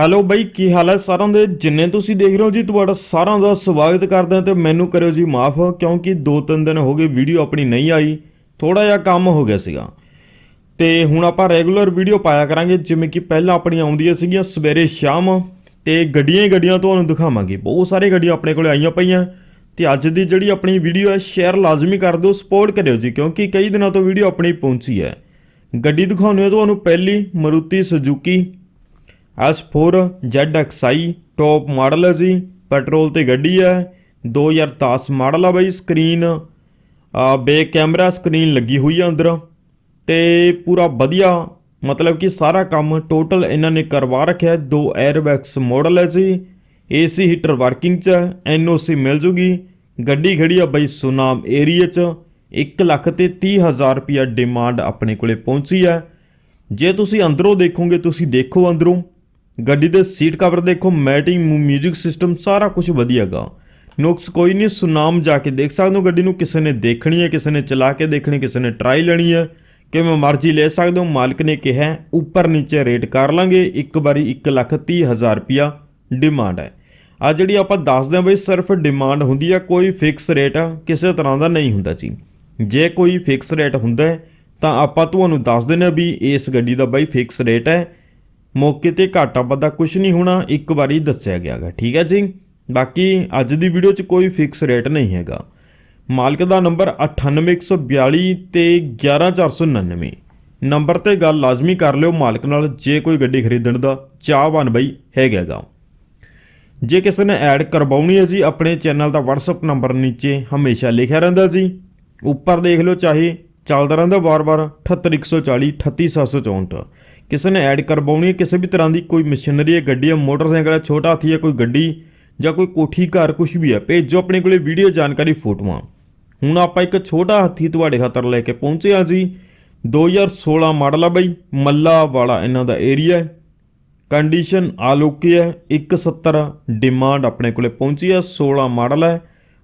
Hello ਬਾਈ, ਕੀ ਹਾਲ ਹੈ ਸਾਰਿਆਂ ਦੇ? ਜਿੰਨੇ ਤੁਸੀਂ ਦੇਖ ਰਹੇ ਹੋ ਜੀ, ਤੁਹਾਡਾ ਸਾਰਿਆਂ ਦਾ ਸਵਾਗਤ ਕਰਦੇ ਹਾਂ ਤੇ ਮੈਨੂੰ ਕਰਿਓ ਜੀ ਮਾਫ, ਕਿਉਂਕਿ 2-3 ਦਿਨ ਹੋ ਗਏ ਵੀਡੀਓ ਆਪਣੀ ਨਹੀਂ ਆਈ ਥੋੜਾ ਜਿਹਾ ਕੰਮ ਹੋ ਗਿਆ ਸੀਗਾ। ਤੇ ਹੁਣ ਆਪਾਂ ਰੈਗੂਲਰ ਵੀਡੀਓ ਪਾਇਆ ਕਰਾਂਗੇ, ਜਿਵੇਂ ਕਿ ਪਹਿਲਾਂ ਆਪਣੀਆਂ ਆਉਂਦੀਆਂ ਸੀਗੀਆਂ ਸਵੇਰੇ ਸ਼ਾਮ, ਤੇ ਗੱਡੀਆਂ ਹੀ ਗੱਡੀਆਂ ਤੁਹਾਨੂੰ ਦਿਖਾਵਾਂਗੇ। ਬਹੁਤ ਸਾਰੇ ਗੱਡੀਆਂ ਆਪਣੇ ਕੋਲੇ ਆਈਆਂ ਪਈਆਂ, ਤੇ ਅੱਜ ਦੀ ਜਿਹੜੀ ਆਪਣੀ ਵੀਡੀਓ ਹੈ, ਸ਼ੇਅਰ ਲਾਜ਼ਮੀ ਕਰ ਦਿਓ, ਸਪੋਰਟ ਕਰਿਓ ਜੀ, ਕਿਉਂਕਿ ਕਈ ਦਿਨਾਂ ਤੋਂ ਵੀਡੀਓ ਆਪਣੀ ਪਹੁੰਚੀ ਹੈ। ਗੱਡੀ ਦਿਖਾਉਣੀ ਹੈ ਤੁਹਾਨੂੰ ਪਹਿਲੀ, Maruti Suzuki. S4 ZXi top model ਹੈ ਜੀ। ਪੈਟਰੋਲ ਤੇ ਗੱਡੀ ਹੈ। 2010 ਮਾਡਲ ਆ ਬਾਈ ਸਕਰੀਨ ਆ ਕੈਮਰਾ ਸਕਰੀਨ ਲੱਗੀ ਹੋਈ ਆ ਅੰਦਰ। ਤੇ ਪੂਰਾ ਵਧੀਆ, ਮਤਲਬ ਕਿ ਸਾਰਾ ਕੰਮ ਟੋਟਲ ਇਹਨਾਂ ਨੇ ਕਰਵਾ ਰੱਖਿਆ। ਦੋ 에ਅਰਬੈਗਸ ਮਾਡਲ ਹੈ ਜੀ। ਏਸੀ ਹੀਟਰ ਵਰਕਿੰਗ ਚ ਹੈ। ਐਨਓਸੀ ਮਿਲ ਜੂਗੀ। ਗੱਡੀ ਖੜੀ ਆ ਬਾਈ ਸੁਨਾਮ ਏਰੀਆ ਚ। 1 ਲੱਖ ਤੇ 30 ਹਜ਼ਾਰ ਰੁਪਿਆ ਡਿਮਾਂਡ ਆਪਣੇ ਕੋਲੇ ਪਹੁੰਚੀ ਹੈ। ਜੇ ਤੁਸੀਂ ਅੰਦਰੋਂ ਦੇਖੋਗੇ, ਤੁਸੀਂ ਦੇਖੋ ਅੰਦਰੋਂ। ਗੱਡੀ ਦੇ ਸੀਟ ਕਵਰ ਦੇਖੋ ਮੈਟਿੰਗ ਮਿਊਜ਼ਿਕ ਸਿਸਟਮ ਸਾਰਾ ਕੁਝ ਵਧੀਆਗਾ। ਨੁਕਸ ਕੋਈ ਨਹੀਂ, ਸੁਨਾਮ ਜਾ ਕੇ ਦੇਖ ਸਕਦੇ ਹੋ, ਗੱਡੀ ਨੂੰ ਕਿਸੇ ਨੇ ਦੇਖਣੀ ਹੈ, ਕਿਸੇ ਨੇ ਚਲਾ ਕੇ ਦੇਖਣੀ, ਕਿਸੇ ਨੇ ਟਰਾਈ ਲੈਣੀ ਹੈ। ਕਿਵੇਂ ਮਰਜ਼ੀ ਲੈ ਸਕਦੇ ਹੋ, ਮਾਲਕ ਨੇ ਕਿਹਾ ਉੱਪਰ ਨੀਚੇ ਰੇਟ ਕਰ ਲਾਂਗੇ, ਇੱਕ ਵਾਰੀ 1 ਲੱਖ 30 ਹਜ਼ਾਰ ਰੁਪਿਆ ਡਿਮਾਂਡ ਹੈ। ਆ ਜਿਹੜੀ ਆਪਾਂ ਦੱਸਦੇ ਹਾਂ ਬਈ, ਸਿਰਫ ਡਿਮਾਂਡ ਹੁੰਦੀ ਆ ਕੋਈ ਫਿਕਸ ਰੇਟ ਕਿਸੇ ਤਰ੍ਹਾਂ ਦਾ ਨਹੀਂ ਹੁੰਦਾ ਜੀ। ਜੇ ਕੋਈ ਫਿਕਸ ਰੇਟ ਹੁੰਦਾ ਤਾਂ ਆਪਾਂ ਤੁਹਾਨੂੰ ਦੱਸ ਦਿੰਦੇ ਹਾਂ ਵੀ ਇਸ ਗੱਡੀ ਦਾ ਬਾਈ ਫਿਕਸ ਰੇਟ ਹੈ ਮੌਕੇ ਤੇ ਘਾਟਾ ਵਾਧਾ ਕੁਝ ਨਹੀਂ ਹੋਣਾ, ਇੱਕ ਵਾਰੀ ਦੱਸਿਆ ਗਿਆਗਾ। ਠੀਕ ਹੈ ਜੀ? ਬਾਕੀ ਅੱਜ ਦੀ ਵੀਡੀਓ 'ਚ ਕੋਈ ਫਿਕਸ ਰੇਟ ਨਹੀਂ ਹੈਗਾ। ਮਾਲਕ ਦਾ ਨੰਬਰ 98142 ਤੇ 11499 ਨੰਬਰ ਤੇ ਗੱਲ ਲਾਜ਼ਮੀ ਕਰ ਲਿਓ, ਮਾਲਕ ਨਾਲ ਜੇ ਕੋਈ ਗੱਡੀ ਖਰੀਦਣ ਦਾ ਚਾਹਵਾਨ ਬਈ ਹੈਗਾਗਾ ਜੇ ਕਿਸੇ ਨੇ ਐਡ ਕਰਵਾਉਣੀ ਹੈ ਜੀ, ਆਪਣੇ ਚੈਨਲ ਦਾ WhatsApp ਨੰਬਰ ਨੀਚੇ ਹਮੇਸ਼ਾ ਲਿਖਿਆ ਰਹਿੰਦਾ ਜੀ। ਉੱਪਰ ਦੇਖ ਲਓ ਚਾਹੇ ਚੱਲਦਾ ਰਹਿੰਦਾ ਵਾਰ-ਵਾਰ 78140 38764 ਕਿਸੇ ਨੇ ਐਡ ਕਰਵਾਉਣੀ ਹੈ, ਕਿਸੇ ਵੀ ਤਰ੍ਹਾਂ ਦੀ ਕੋਈ ਮਸ਼ੀਨਰੀ ਹੈ, ਗੱਡੀ ਹੈ, ਮੋਟਰਸਾਈਕਲ ਹੈ, ਛੋਟਾ ਹਾਥੀ ਹੈ, ਕੋਈ ਗੱਡੀ ਜਾਂ ਕੋਈ ਕੋਠੀ, ਘਰ ਕੁਝ ਵੀ ਹੈ, ਭੇਜੋ ਆਪਣੇ ਕੋਲੇ ਵੀਡੀਓ ਜਾਣਕਾਰੀ ਫੋਟੋਆਂ। ਹੁਣ ਆਪਾਂ ਇੱਕ ਛੋਟਾ ਹਾਥੀ ਤੁਹਾਡੇ ਖਾਤਰ ਲੈ ਕੇ ਪਹੁੰਚੇ ਹਾਂ ਜੀ। 2016 ਮਾਡਲ ਆ ਬਾਈ, ਮੱਲਾ ਵਾਲਾ ਇਹਨਾਂ ਦਾ ਏਰੀਆ ਹੈ। ਕੰਡੀਸ਼ਨ ਆਲੋਕੀ ਹੈ 170 ਡਿਮਾਂਡ ਆਪਣੇ ਕੋਲੇ ਪਹੁੰਚੀ ਹੈ 16 ਮਾਡਲ ਹੈ।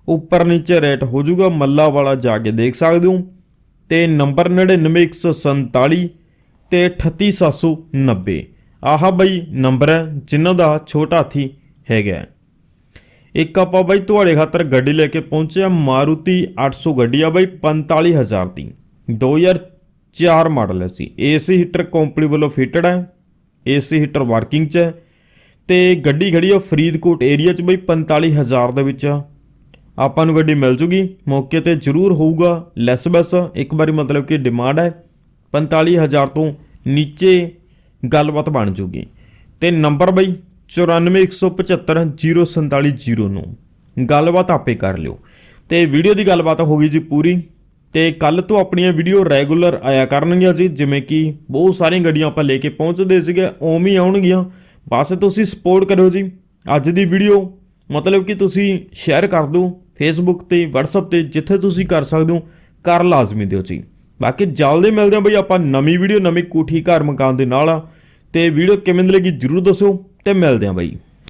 ਉੱਪਰ ਨੀਚੇ ਰੇਟ ਹੋ ਜਾਊਗਾ ਮੱਲਾ ਵਾਲਾ ਜਾ ਕੇ ਦੇਖ ਸਕਦੇ ਹੋ। ਤੇ ਨੰਬਰ 99147 ਤੇ 38790 ਆਹ ਬਈ ਨੰਬਰ ਹੈ, ਜਿਨ੍ਹਾਂ ਦਾ ਛੋਟਾ ਹਾਥੀ ਹੈਗਾ ਇੱਕ ਆਪਾਂ ਬਾਈ ਤੁਹਾਡੇ ਖਾਤਰ ਗੱਡੀ ਲੈ ਕੇ ਪਹੁੰਚਿਆ ਮਾਰੂਤੀ 800 ਗੱਡੀ ਆ ਬਾਈ 45000 ਦੀ। 2004 ਮਾਡਲ ਹੈ ਸੀ। ਏਸੀ ਹੀਟਰ ਕੰਪਨੀ ਵੱਲੋਂ ਫਿਟਡ ਹੈ, ਏਸੀ ਹੀਟਰ ਵਰਕਿੰਗ 'ਚ ਹੈ ਤੇ ਗੱਡੀ ਖੜੀ ਆ ਫਰੀਦਕੋਟ ਏਰੀਆ 'ਚ ਬਈ 45000 ਦੇ ਵਿੱਚ ਆ। ਆਪਾਂ ਨੂੰ ਗੱਡੀ ਮਿਲ ਜੂਗੀ, ਮੌਕੇ ਤੇ ਜ਼ਰੂਰ ਹੋਊਗਾ। ਲੈਸ ਬੈਸ, ਇੱਕ ਵਾਰੀ ਮਤਲਬ ਕਿ ਡਿਮਾਂਡ ਹੈ। 45000 ਤੋਂ ਨੀਚੇ ਗੱਲਬਾਤ ਬਣ ਜੂਗੀ। ਤੇ ਨੰਬਰ ਬਈ 9417504709 ਗੱਲਬਾਤ ਆਪੇ ਕਰ ਲਿਓ। ਤੇ ਵੀਡੀਓ ਦੀ ਗੱਲਬਾਤ ਹੋ ਗਈ ਜੀ ਪੂਰੀ। ਤੇ ਕੱਲ ਤੋਂ ਆਪਣੀਆਂ ਵੀਡੀਓ ਰੈਗੂਲਰ ਆਇਆ ਕਰਨਗੀਆਂ ਜੀ, ਜਿਵੇਂ ਕਿ ਬਹੁਤ ਸਾਰੀਆਂ ਗੱਡੀਆਂ ਆਪਾਂ ਲੈ ਕੇ ਪਹੁੰਚਦੇ ਸੀਗੇ, ਉਵੇਂ ਹੀ ਆਉਣਗੀਆਂ। ਬਸ ਤੁਸੀਂ ਸਪੋਰਟ ਕਰਿਓ ਜੀ। ਅੱਜ ਦੀ ਵੀਡੀਓ ਮਤਲਬ ਕਿ ਤੁਸੀਂ ਸ਼ੇਅਰ ਕਰ ਦਿਓ। ਫੇਸਬੁੱਕ ਤੇ, WhatsApp ਤੇ, ਜਿੱਥੇ ਤੁਸੀਂ ਕਰ ਸਕਦੇ ਹੋ, ਕਰ ਲਾਜ਼ਮੀ ਦਿਓ ਜੀ। ਬਾਕੀ ਜਲਦੀ ਮਿਲਦੇ ਹਾਂ ਬਈ, ਆਪਾਂ ਨਵੀਂ ਵੀਡੀਓ ਨਵੀਂ ਕੋਠੀ ਘਰ ਮਕਾਨ ਦੇ ਨਾਲ ਤੇ ਵੀਡੀਓ ਕਿਵੇਂ ਦੀ ਲੱਗੀ ਜਰੂਰ ਦੱਸੋ ਤੇ ਮਿਲਦੇ ਹਾਂ ਬਈ।